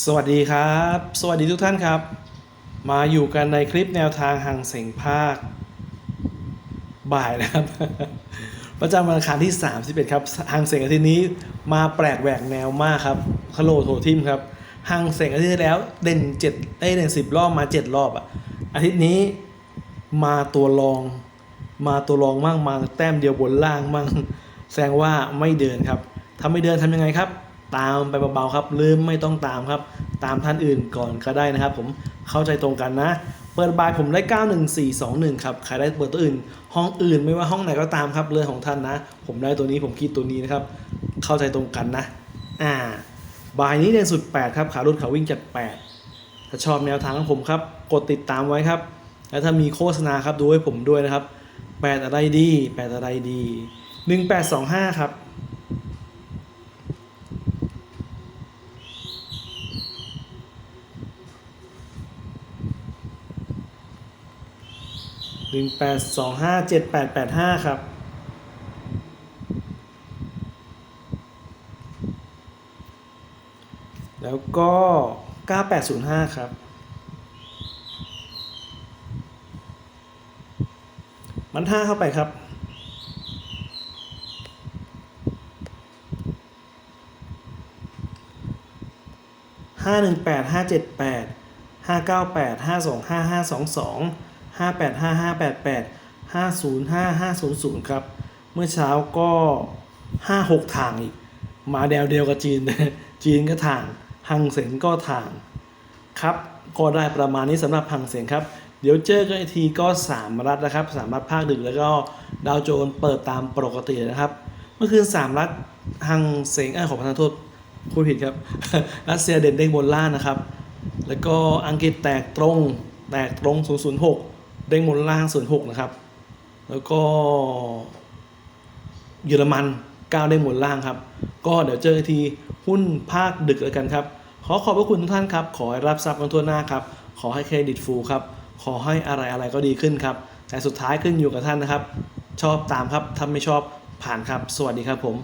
สวัสดีครับ สวัสดีทุกท่านครับ มาอยู่กันในคลิปแนวทางห่างเสียงภาค บ่ายนะครับ ประจำวันอังคารที่ 31 ครับห่างเสียงอาทิตย์นี้มาแปลกแหวกแนวมากครับคาโลโททิมครับห่างเสียงอาทิตย์ที่แล้วเด่น7ได้ยเด่น 10 รอบมา 7 รอบอะอาทิตย์นี้มาตัวรอง มาตัวรองมั่งมาแต้มเดียวบนล่างมั่งแสดงว่าไม่เดินครับถ้าไม่เดินทำยังไงครับ ตามไปเบาๆครับ ลืมไม่ต้องตามครับ ตามท่านอื่นก่อนก็ได้นะครับ ผมเข้าใจตรงกันนะ เปิดบายผมได้ 91421 ครับ ใครได้เปิดตัวอื่น ห้องอื่นไม่ว่าห้องไหนก็ตามครับเรื่องของท่านนะ ผมได้ตัวนี้ผมคิดตัวนี้นะครับ เข้าใจตรงกันนะ อ่า บายนี้เด่นสุด 8 ครับ ขารุ่นขาวิ่งจัด 8 ถ้าชอบแนวทางของผมครับ กดติดตามไว้ครับ แล้วถ้ามีโฆษณาครับดูให้ผมด้วยนะครับ 8 อะไรดี 8 อะไรดี 1825 ครับ หนึ่งแปดสองห้าเจ็ดแปดแปดห้าครับ แล้วก็เก้าแปดศูนย์ห้าครับมันห้าเข้าไปครับ ห้าหนึ่งแปดห้าเจ็ดแปดห้าเก้าแปดห้าสองห้าห้าสองสอง ห้าแปดห้าห้าแปดแปดห้าศูนย์ห้าห้าศูนย์ศูนย์ครับ เมื่อเช้าก็ห้าหกทางอีก มาแนวเดียวกับจีน จีนก็ทางฮังเสงก็ทาง ครับ ก็ได้ประมาณนี้สำหรับพังเสียงครับ เดี๋ยวเจอกันอีกทีก็ 3 รัฐนะครับสามรัฐภาคดึกแล้วก็ดาวโจนส์เปิดตามปกตินะครับ เมื่อคืน 3 รัฐฮังเสียงเอยขอประทานโทษพูดผิดครับ รัสเซียเด่นเด้งบนล่างนะครับ แล้วก็อังกฤษแตกตรง แตกตรง 006 เด้งบนล่าง06นะครับ แล้วก็เยอรมันก้าวได้หมดล่างครับ ก็เดี๋ยวเจอทีหุ้นภาคดึกแล้วกันครับ ขอขอบพระคุณทุกท่านครับ ขอให้รับทรัพย์กันทั่วหน้าครับ ขอให้เครดิตฟูครับ ขอให้อะไรอะไรก็ดีขึ้นครับ แต่สุดท้ายขึ้นอยู่กับท่านนะครับ ชอบตามครับถ้าไม่ชอบผ่านครับ สวัสดีครับผม